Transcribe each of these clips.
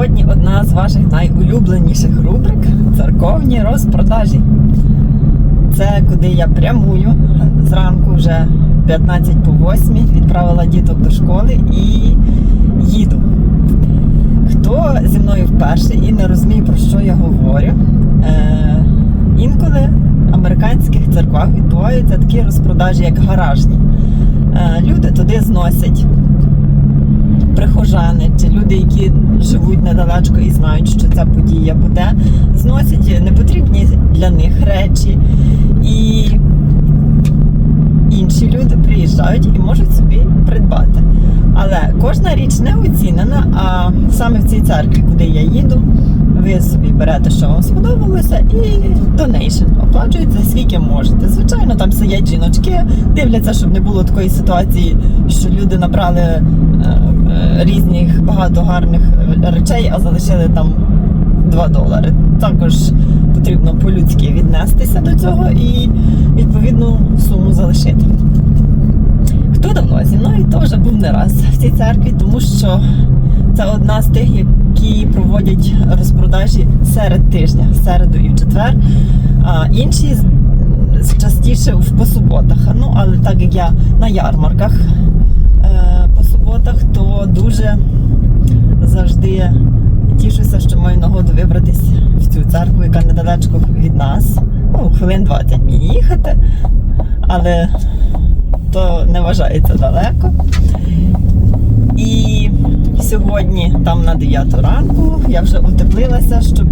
Сьогодні одна з ваших найулюбленіших рубрик церковні розпродажі. Це куди я прямую зранку вже 15 по 8 відправила діток до школи і їду. Хто зі мною вперше і не розуміє, про що я говорю, е, інколи в американських церквах відбуваються такі розпродажі, як гаражні. Е, люди туди зносять прихожани чи люди, які живуть недалечко і знають, що ця подія буде, зносять непотрібні для них речі. І інші люди приїжджають і можуть собі придбати. Але кожна річ не оцінена, а саме в цій церкві, куди я їду, ви собі берете, що вам сподобалося, і донейшн оплачуєте скільки можете. Звичайно, там сидять жіночки, дивляться, щоб не було такої ситуації, що люди набрали е, е, різних багато гарних речей, а залишили там 2 долари. Також потрібно по-людськи віднестися до цього і відповідну суму залишити. Хто давно зі мною теж був не раз в цій церкві, тому що це одна з тих, які проводять розпродажі серед тижня, середу і в четвер. А інші частіше по суботах. Ну, але так як я на ярмарках е, по суботах, то дуже завжди тішуся, що маю нагоду вибратись в цю церкву, яка недалечко від нас. Ну, хвилин 20 мені їхати, але то не вважається далеко. Сьогодні, там на 9 ранку, я вже утеплилася, щоб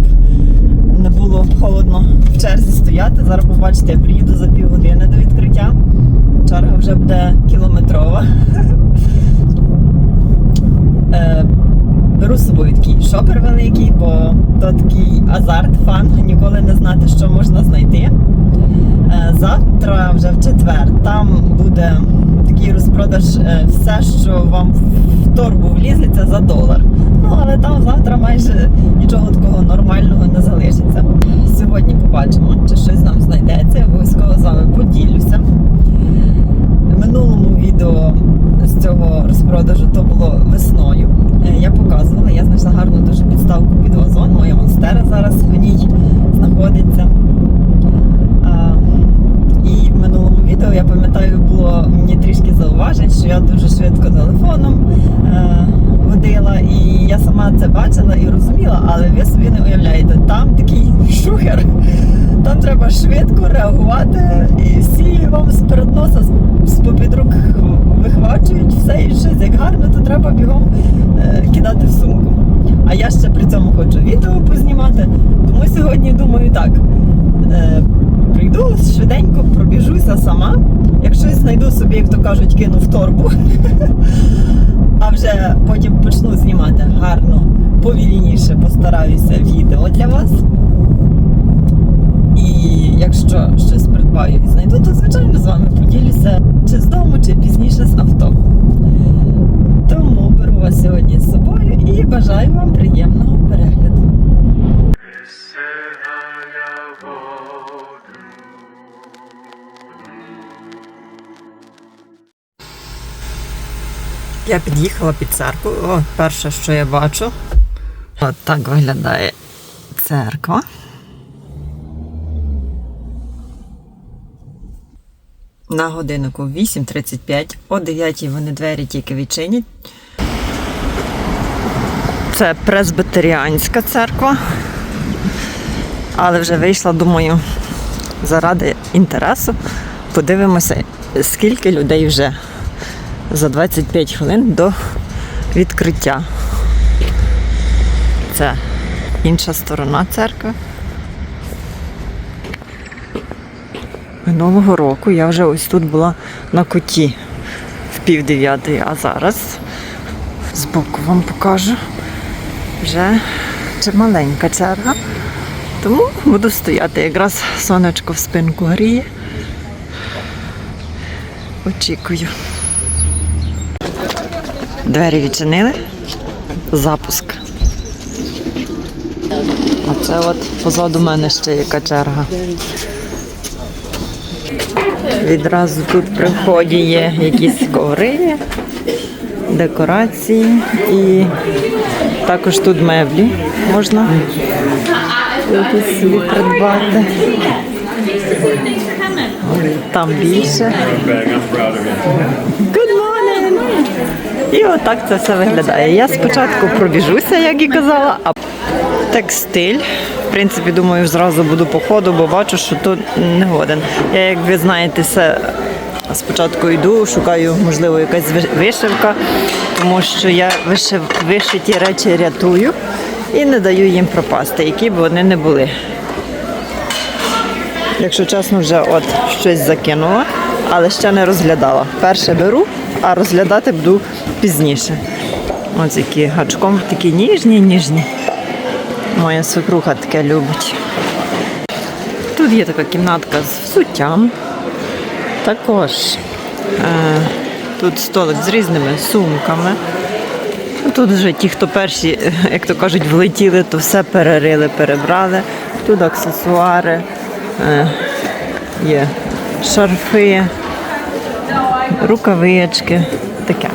не було холодно в черзі стояти. Зараз побачите, я приїду за півгодини до відкриття. Черга вже буде кілометрова. Е, Беру з собою такий шопер великий, бо то такий азарт, фан, ніколи не знати, що можна знайти. Е, Завтра, вже в четвер, там буде такий розпродаж е, все, що вам в торбу влізеться за долар. Ну, але там завтра майже нічого такого нормального не залишиться. Сьогодні побачимо, чи щось нам знайдеться. Я Обов'язково з вами поділюся. В минулому відео з цього розпродажу то було весною. Е, Я показувала, я знайшла гарну дуже підставку під вазон. Моя монстера зараз в ній знаходиться. А, І в минулому відео я пам'ятаю, було мені трішки зауважень, що я дуже швидко телефоном е, водила, і я сама це бачила і розуміла, але ви собі не уявляєте, там такий шухер, там треба швидко реагувати, і всі вам з перед носа з попід рук вихвачують все і щось як гарно, то треба бігом е, кидати в сумку. А я ще при цьому хочу відео познімати, тому сьогодні думаю так. Е, Прийду швиденько, пробіжуся сама. Як щось знайду собі, як то кажуть, кину в торбу. А вже потім почну знімати гарно, повільніше постараюся відео для вас. І якщо щось придбаю і знайду, то звичайно з вами поділюся чи з дому, чи пізніше з авто. Тому беру вас сьогодні з собою і бажаю вам приємного перегляду. Я під'їхала під церкву. О, перше, що я бачу. От так виглядає церква. На годиннику 8.35. О 9 вони двері тільки відчинять. Це пресбитеріанська церква. Але вже вийшла, думаю, заради інтересу. Подивимося, скільки людей вже за 25 хвилин до відкриття. Це інша сторона церкви. Минулого року я вже ось тут була на куті в пів дев'ятої, а зараз збоку вам покажу вже чималенька черга. Тому буду стояти, якраз сонечко в спинку гріє. Очікую. Двері відчинили. Запуск. А це от позаду мене ще яка черга. Відразу тут при є якісь коври, декорації і також тут меблі можна собі придбати. Там більше. І отак це все виглядає. Я спочатку пробіжуся, як і казала, а текстиль. В принципі, думаю, зразу буду по ходу, бо бачу, що тут не годен. Я, як ви знаєте, все спочатку йду, шукаю, можливо, якась вишивка, тому що я вишив, вишиті речі рятую і не даю їм пропасти, які б вони не були. Якщо чесно, вже от щось закинула, але ще не розглядала. Перше беру, а розглядати буду пізніше. Ось які гачком такі ніжні, ніжні. Моя свекруха таке любить. Тут є така кімнатка з взуттям. Також е, тут столик з різними сумками. Тут вже ті, хто перші, як то кажуть, влетіли, то все перерили, перебрали. Тут аксесуари, е, є шарфи, рукавички. Таке.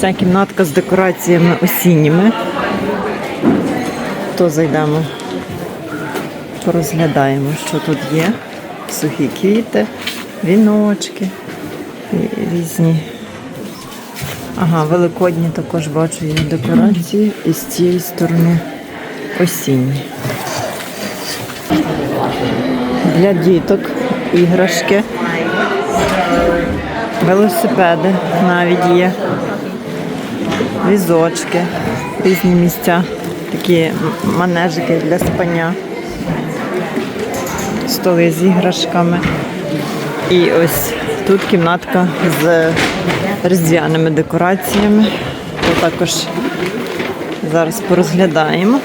Ця кімнатка з декораціями осінніми. То зайдемо, порозглядаємо, що тут є. Сухі квіти, віночки, різні. Ага, великодні також бачу є декорації і з цієї сторони осінні. Для діток іграшки, велосипеди навіть є, візочки, різні місця, такі манежики для спання, столи з іграшками. І ось тут кімнатка з різдвяними декораціями. То також зараз порозглядаємо.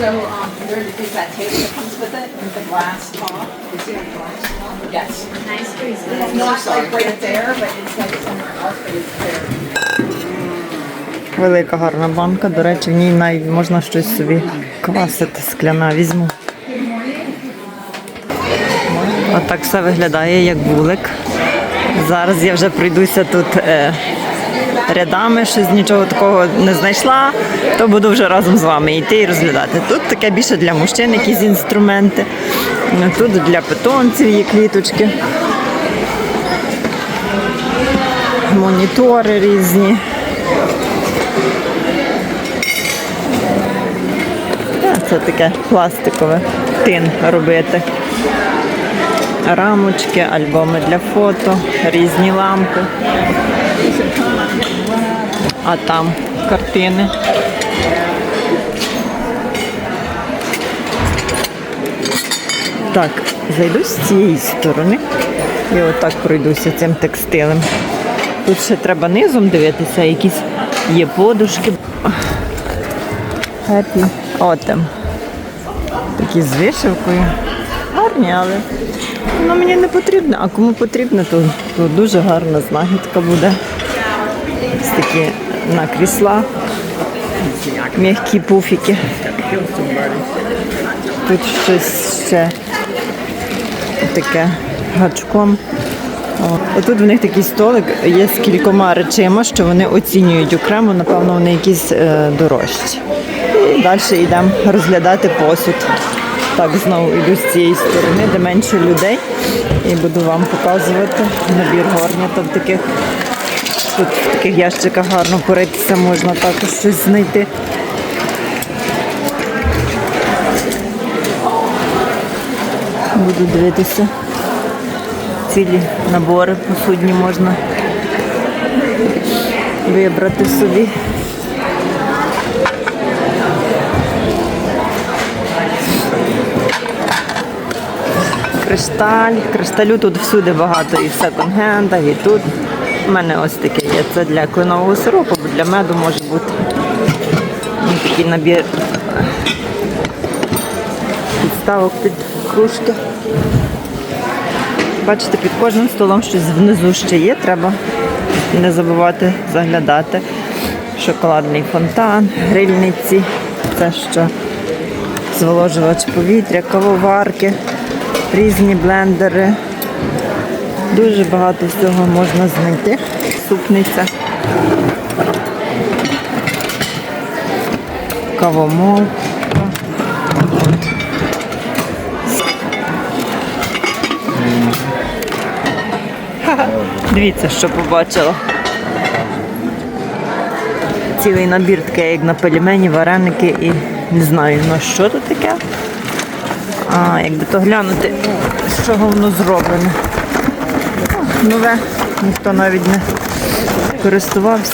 So um, there is that table with it, the glass top. You see that glass top? Yes. Nice It's not like right there, but it's like somewhere else, but it's there. Велика гарна банка. До речі, в ній навіть можна щось собі квасити скляна візьму. Отак все виглядає як вулик. Зараз я вже пройдуся тут е, рядами, щось нічого такого не знайшла, то буду вже разом з вами йти і розглядати. Тут таке більше для мужчин, якісь інструменти. Тут для питомців є квіточки. Монітори різні. Це таке пластикове тин робити. Рамочки, альбоми для фото, різні лампи. А там картини. Так, зайду з цієї сторони і отак пройдуся цим текстилем. Тут ще треба низом дивитися, якісь є подушки. Happy Autumn. Такі з вишивкою. Гарні, але воно мені не потрібно. А кому потрібно, то, то дуже гарна знахідка буде. Ось такі на крісла. М'які пуфіки. Тут щось ще таке гачком. О, Отут в них такий столик є з кількома речима, що вони оцінюють окремо, напевно, вони якісь е, дорожчі. І далі йдемо розглядати посуд. Так, знову йду з цієї сторони, де менше людей. І буду вам показувати набір горнята в таких. Тут в таких ящиках гарно поритися, можна також щось знайти. Буду дивитися. Цілі набори посудні можна вибрати собі. Кришталь. Кришталю тут всюди багато і в секонд-хендах, і тут. У мене ось таке є. Це для кленового сиропу, бо для меду може бути. Такий набір підставок під кружки. Бачите, під кожним столом щось внизу ще є, треба не забувати заглядати. Шоколадний фонтан, грильниці, це що зволожувач повітря, кавоварки, різні блендери, Дуже багато всього можна знайти. Супниця. Кавомол. Дивіться, що побачила. Цілий набір таке, як на пельмені, вареники і не знаю, ну що тут таке. А, якби то глянути, з чого воно зроблене. Нове, ніхто навіть не користувався.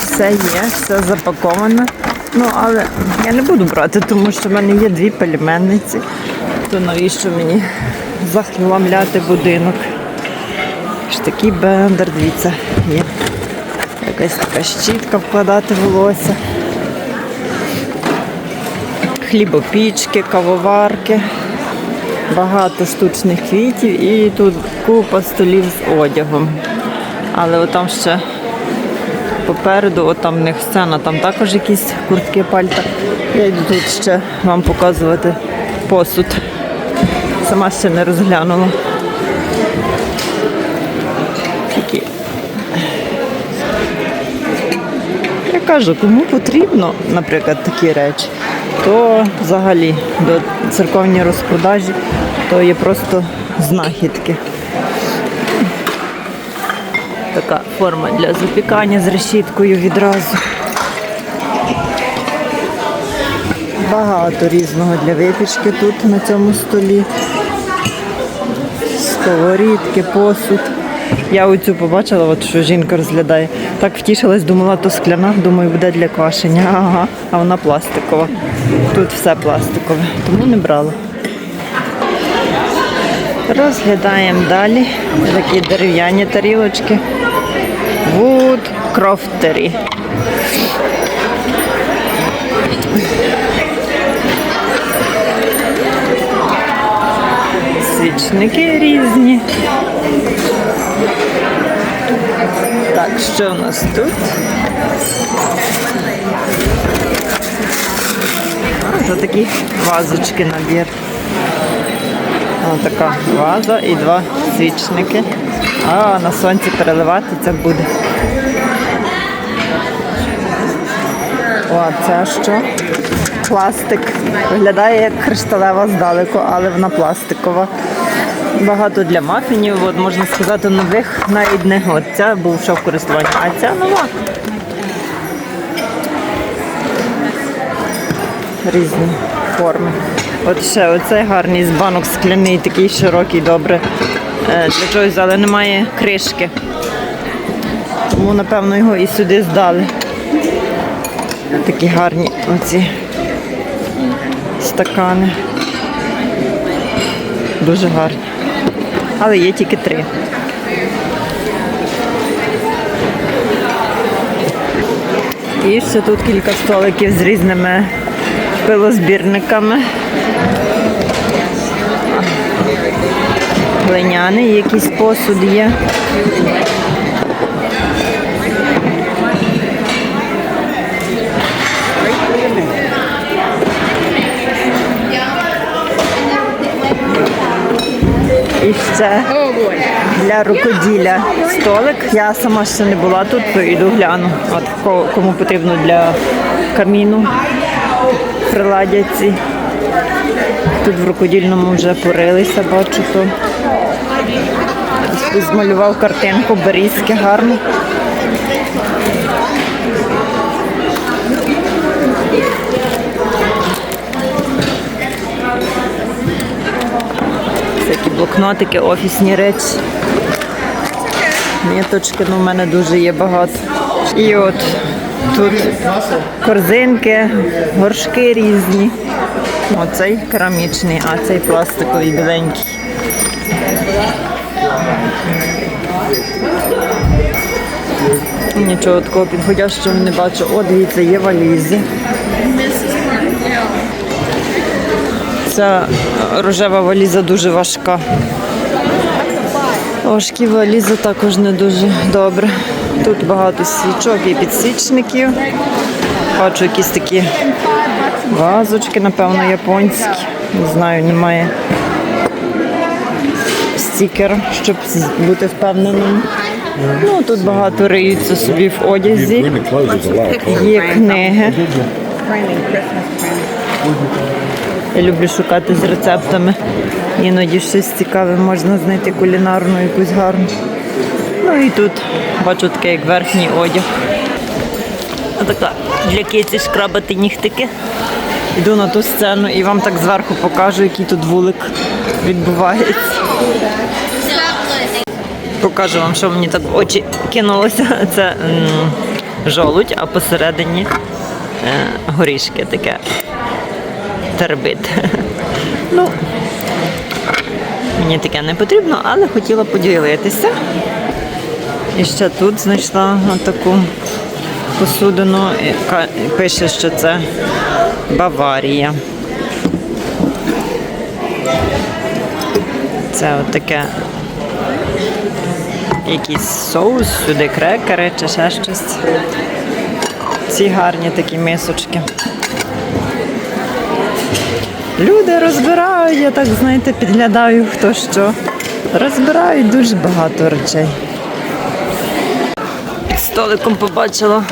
Все є, все запаковано. Ну, але я не буду брати, тому що в мене є дві пельменниці. То навіщо мені захламляти будинок? Ж такий бендер, дивіться, є. Якась така щітка вкладати волосся. Хлібопічки, кавоварки, багато штучних квітів і тут купа столів з одягом. Але отам ще попереду, от там в них сцена, там також якісь куртки пальта. Я йду тут ще вам показувати посуд. Сама ще не розглянула. Такі. Я кажу, кому потрібно, наприклад, такі речі, то взагалі до церковні розпродажі, то є просто знахідки. Така форма для запікання з решіткою відразу. Багато різного для випічки тут на цьому столі. Сковорідки, посуд. Я оцю побачила, от що жінка розглядає. Так втішилась, думала, то скляна, думаю, буде для квашення. Ага, а вона пластикова. Тут все пластикове, тому не брала. Розглядаємо далі. Такі дерев'яні тарілочки. Wood Croftery. Свічники різні. Так, що у нас тут? А, це такі вазочки набір. Ось така ваза і два свічники. А на сонці переливати це буде. О, це що? Пластик. Виглядає як кришталева здалеку, але вона пластикова. Багато для мафінів, от можна сказати, нових навіть не. От ця бувша в користуванні, а ця нова. Різні форми. От ще оцей гарний з банок скляний, такий широкий, добре. Е, Для чогось, але немає кришки. Тому, напевно, його і сюди здали. Такі гарні оці стакани. Дуже гарні. Але є тільки три. І ще тут кілька столиків з різними пилозбірниками. Глиняний, якийсь посуд є. І ще для рукоділля столик. Я сама ще не була тут, то йду гляну. От кому потрібно для каміну приладять. Тут в рукодільному вже порилися, бачу то. Змалював картинку, берізки гарно. Всякі блокнотики, офісні речі. Ниточки, ну в мене дуже є багато. І от тут корзинки, горшки різні. Оцей керамічний, а цей пластиковий біленький. Нічого такого підходящого не бачу. О, дивіться, є валізи. Ця рожева валіза дуже важка. Важкі валізи також не дуже добре. Тут багато свічок і підсвічників. Бачу якісь такі вазочки, напевно, японські. Не знаю, немає стікер, щоб бути впевненим. Ну, тут багато риються собі в одязі. Є книги. Я люблю шукати з рецептами. Іноді щось цікаве можна знайти кулінарну якусь гарну. Ну і тут бачу таке, як верхній одяг. Така для киці шкрабати нігтики. Йду на ту сцену і вам так зверху покажу, який тут вулик відбувається. Покажу вам, що мені так в очі кинулося. Це м, жолудь, а посередині е, горішки таке тербит. Ну, мені таке не потрібно, але хотіла поділитися. І ще тут знайшла таку посудину, яка пише, що це Баварія. Це от таке якийсь соус, сюди крекери чи ще щось. Ці гарні такі мисочки. Люди розбирають, я так, знаєте, підглядаю хто що. Розбирають дуже багато речей. Під столиком побачила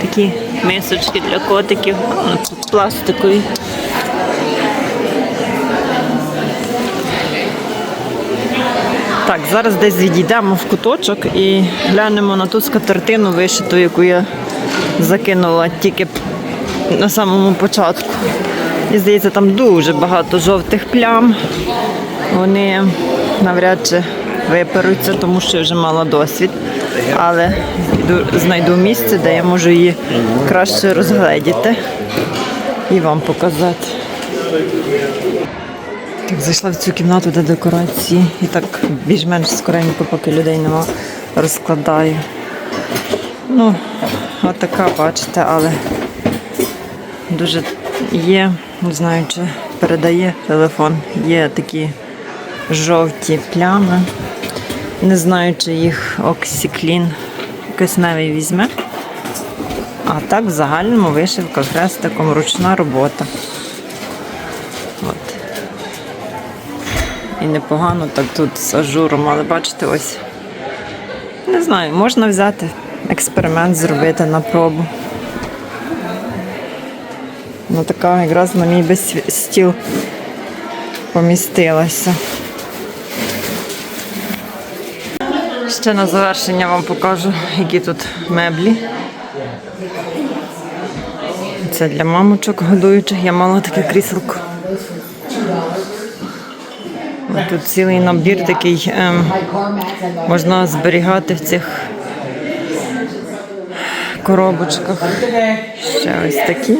такі мисочки для котиків, ну, пластикові. Так, зараз десь відійдемо в куточок і глянемо на ту скатертину вишиту, яку я закинула тільки на самому початку. І здається, там дуже багато жовтих плям. Вони навряд чи виперуться, тому що я вже мала досвід. Але знайду місце, де я можу її краще розгледіти і вам показати. Так, зайшла в цю кімнату, де декорації, і так більш-менш скоренько, поки людей нема, розкладаю. Ну, отака, бачите, але дуже є, не знаю, чи передає телефон, є такі жовті плями. Не знаю, чи їх оксіклін кисневий візьме. А так в загальному вишивка хрестиком ручна робота. От. І непогано так тут з ажуром, але бачите, ось. Не знаю, можна взяти експеримент зробити на пробу. Ну така якраз на мій би стіл помістилася. Ще на завершення вам покажу, які тут меблі. Це для мамочок годуючих. Я мала таке кріселко. Тут цілий набір такий ем, можна зберігати в цих коробочках. Ще ось такі.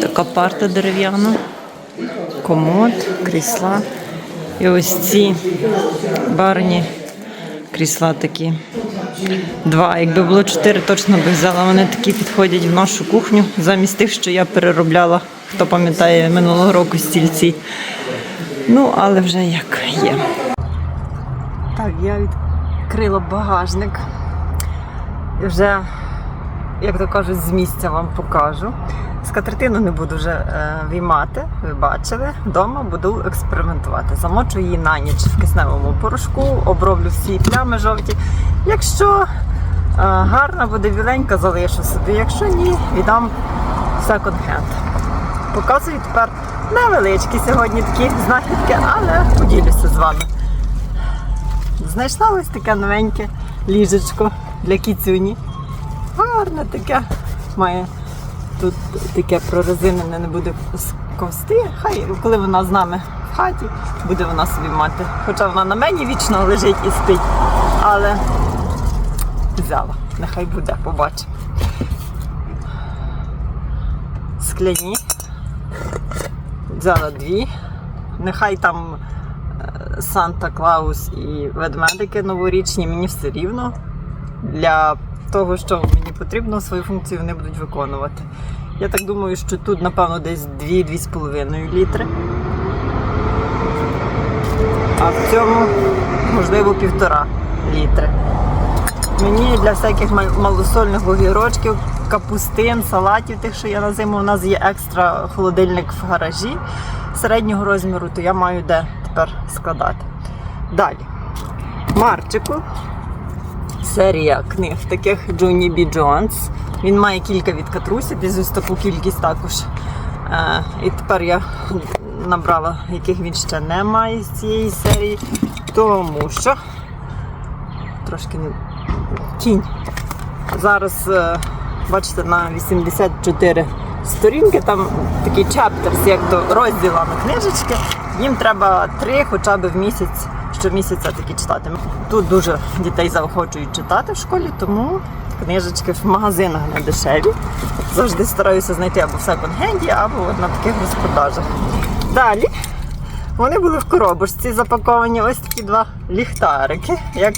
Така парта дерев'яна, комод, крісла. І ось ці барні крісла такі. Два. Якби було чотири, точно би взяла. Вони такі підходять в нашу кухню замість тих, що я переробляла, хто пам'ятає минулого року стільці. Ну, але вже як є. Так, я відкрила багажник. Вже, як то кажуть, з місця вам покажу. Скатертину не буду вже е, виймати, ви бачили. Вдома буду експериментувати. Замочу її на ніч в кисневому порошку, оброблю всі плями жовті. Якщо е, гарна буде біленька, залишу собі. Якщо ні, віддам секонд-хенд. Показую тепер невеличкі сьогодні такі знахідки, але поділюся з вами. Знайшла ось таке новеньке ліжечко для кіцюні. Гарне таке. Має тут таке прорезинене, не буде ковсти. Хай коли вона з нами в хаті, буде вона собі мати. Хоча вона на мені вічно лежить і спить. Але взяла. Нехай буде, побачимо. Скляні. Взяла дві. Нехай там е, Санта Клаус і ведмедики новорічні, мені все рівно. Для того, що мені потрібно, свою функцію вони будуть виконувати. Я так думаю, що тут, напевно, десь 2-2,5 літри. А в цьому, можливо, півтора літри. Мені для всяких малосольних огірочків, капустин, салатів, тих, що я на зиму, у нас є екстра холодильник в гаражі середнього розміру, то я маю де тепер складати. Далі. Марчику. Серія книг таких Джоні Бі Джонс. Він має кілька від Катрусі, десь таку кількість також. Е, і тепер я набрала, яких він ще не має з цієї серії, тому що трошки кінь. Зараз, е, бачите, на 84 сторінки, там такі чаптерс, як до розділами книжечки. Їм треба три хоча б в місяць, щомісяця такі читати. Тут дуже дітей заохочують читати в школі, тому книжечки в магазинах не дешеві. Завжди стараюся знайти або в секонд-хенді, або на таких розпродажах. Далі вони були в коробочці запаковані ось такі два ліхтарики, як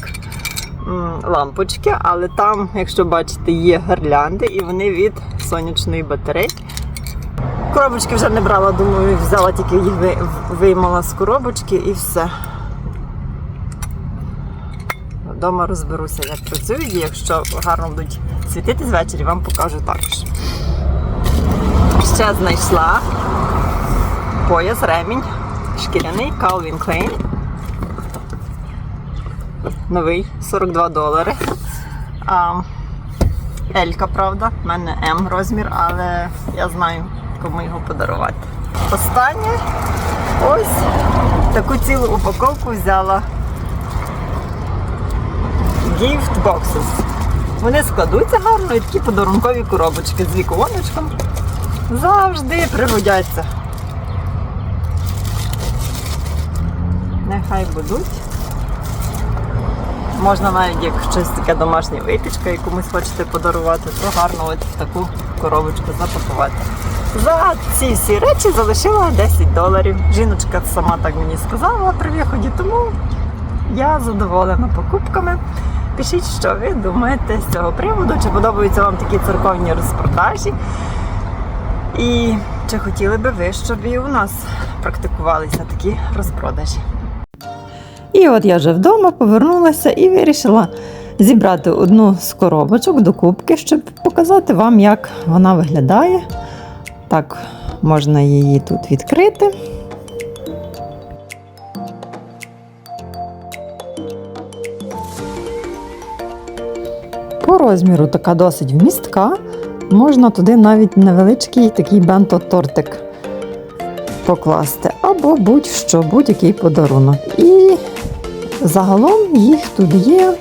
лампочки, але там, якщо бачите, є гирлянди і вони від сонячної батареї. Коробочки вже не брала, думаю, взяла тільки їх виймала з коробочки і все. Вдома розберуся, як працюють, і якщо гарно будуть світити ввечері, вам покажу також. Ще знайшла пояс, ремінь, шкіряний Calvin Klein. Новий 42 долари. А, Елька, правда, в мене М розмір, але я знаю, кому його подарувати. Останнє ось таку цілу упаковку взяла Gift Boxes. Вони складуться гарно і такі подарункові коробочки з віконечком. Завжди пригодяться. Нехай будуть. Можна навіть як щось таке домашнє випічка і комусь хочете подарувати, то гарно от в таку коробочку запакувати. За ці всі речі залишила 10 доларів. Жіночка сама так мені сказала при виході, тому я задоволена покупками. Пишіть, що ви думаєте з цього приводу, чи подобаються вам такі церковні розпродажі. І чи хотіли би ви, щоб і у нас практикувалися такі розпродажі? І от я вже вдома повернулася і вирішила зібрати одну з коробочок до кубки, щоб показати вам, як вона виглядає. Так, можна її тут відкрити. По розміру така досить вмістка. Можна туди навіть невеличкий такий бенто-тортик покласти, або будь-що, будь-який подарунок. І загалом їх тут є,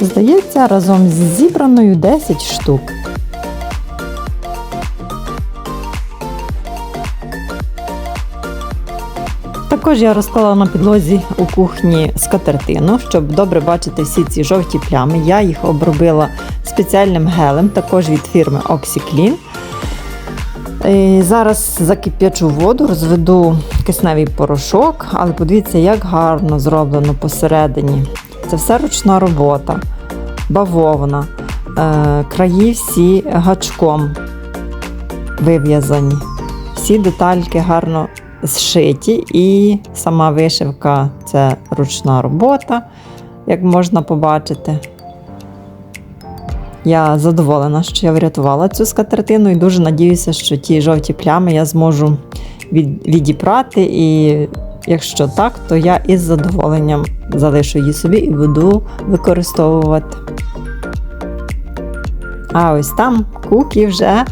здається, разом з зібраною 10 штук. Також я розклала на підлозі у кухні скатертину, щоб добре бачити всі ці жовті плями. Я їх обробила спеціальним гелем, також від фірми OxyClean. І зараз закип'ячу воду, розведу кисневий порошок, але подивіться, як гарно зроблено посередині. Це все ручна робота, бавовна, е, краї всі гачком вив'язані. Всі детальки гарно зшиті, і сама вишивка це ручна робота, як можна побачити. Я задоволена, що я врятувала цю скатертину і дуже надіюся, що ті жовті плями я зможу від, відіпрати. І якщо так, то я із задоволенням залишу її собі і буду використовувати. А ось там кукі вже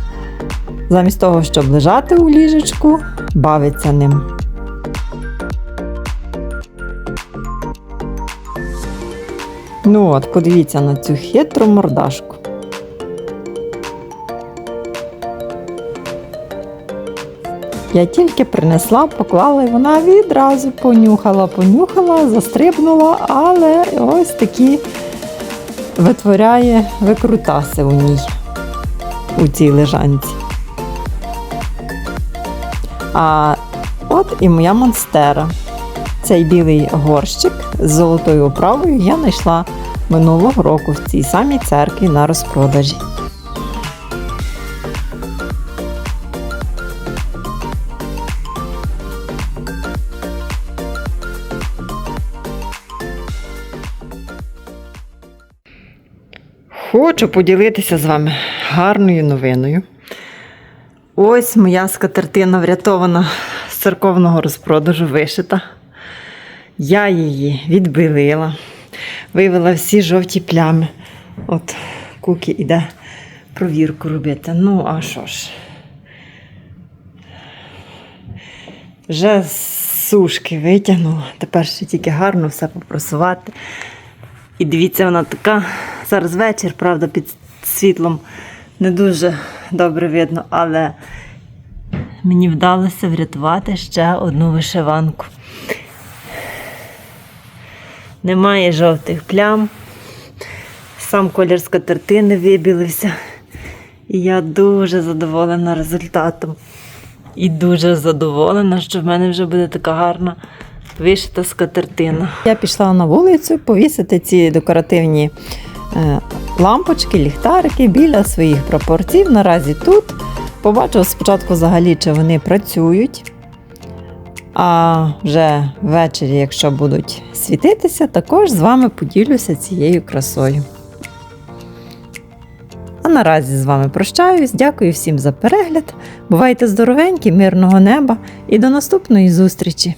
замість того, щоб лежати у ліжечку, бавиться ним. Ну от, подивіться на цю хитру мордашку. Я тільки принесла, поклала, і вона відразу понюхала, понюхала, застрибнула, але ось такі витворяє викрутаси у ній, у цій лежанці. А от і моя монстера. Цей білий горщик з золотою оправою я знайшла минулого року в цій самій церкві на розпродажі. Хочу поділитися з вами гарною новиною. Ось моя скатертина врятована з церковного розпродажу вишита. Я її відбілила, вивела всі жовті плями. От Кукі іде провірку робити. Ну, а що ж? Вже з сушки витягнула. Тепер ще тільки гарно все попросувати. І дивіться, вона така. Зараз вечір, правда, під світлом не дуже добре видно, але мені вдалося врятувати ще одну вишиванку. Немає жовтих плям. Сам колір скатертини вибілився. І я дуже задоволена результатом. І дуже задоволена, що в мене вже буде така гарна вишита скатертина. Я пішла на вулицю повісити ці декоративні е, лампочки, ліхтарики біля своїх пропорцій. Наразі тут. Побачила спочатку взагалі, чи вони працюють. А вже ввечері, якщо будуть світитися, також з вами поділюся цією красою. А наразі з вами прощаюсь. Дякую всім за перегляд. Бувайте здоровенькі, мирного неба і до наступної зустрічі!